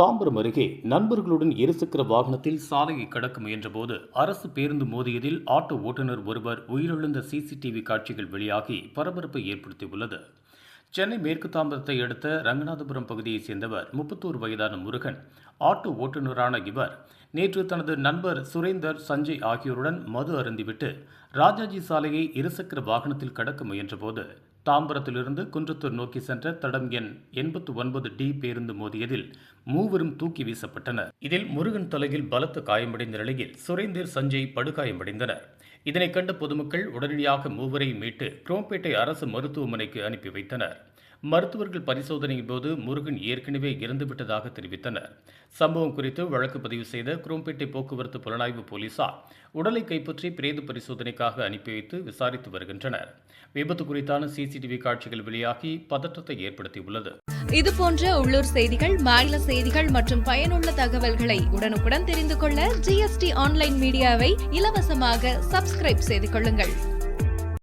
தாம்பரம் அருகே நண்பர்களுடன் இருசக்கர வாகனத்தில் சாலையை கடக்க முயன்றபோது அரசு பேருந்து மோதியதில் ஆட்டோ ஓட்டுநர் ஒருவர் உயிரிழந்த சிசிடிவி காட்சிகள் வெளியாகி பரபரப்பை ஏற்படுத்தியுள்ளது. சென்னை மேற்கு தாம்பரத்தை அடுத்த ரங்கநாதபுரம் பகுதியைச் சேர்ந்தவர் முப்பத்தோரு வயதான முருகன் ஆட்டோ ஓட்டுநரான இவர் நேற்று தனது நண்பர் சுரேந்தர் சஞ்சய் ஆகியோருடன் மது அருந்திவிட்டு ராஜாஜி சாலையை இருசக்கர வாகனத்தில் கடக்க முயன்றபோது தாம்பரத்திலிருந்து குன்றத்தூர் நோக்கி சென்ற தடம் எண் எண்பத்து ஒன்பது டி பேருந்து மோதியதில் மூவரும் தூக்கி வீசப்பட்டனர். இதில் முருகன் தலையில் பலத்த காயமடைந்த நிலையில் சுரேந்தர் சஞ்சய் படுகாயமடைந்தனர். இதனைக் கண்ட பொதுமக்கள் உடனடியாக மூவரையும் மீட்டு குரோம்பேட்டை அரசு மருத்துவமனைக்கு அனுப்பி வைத்தனர். மருத்துவர்கள் பரிசோதனையின் போது முருகன் ஏற்கனவே இறந்துவிட்டதாக தெரிவித்தனர். சம்பவம் குறித்து வழக்கு பதிவு செய்த குரோம்பேட்டை போக்குவரத்து புலனாய்வு போலீசார் உடலை கைப்பற்றி பிரேத பரிசோதனைக்காக அனுப்பி வைத்து விசாரித்து வருகின்றனர். விபத்து குறித்தான சிசிடிவி காட்சிகள் வெளியாகி பதற்றத்தை ஏற்படுத்தியுள்ளது. இது போன்ற உள்ளூர் செய்திகள் மாநில செய்திகள் மற்றும் பயனுள்ள தகவல்களை உடனுக்குடன் தெரிந்து கொள்ள ஜிஎஸ்டி ஆன்லைன் மீடியாவை இலவசமாக சப்ஸ்கிரைப் செய்து கொள்ளுங்கள்.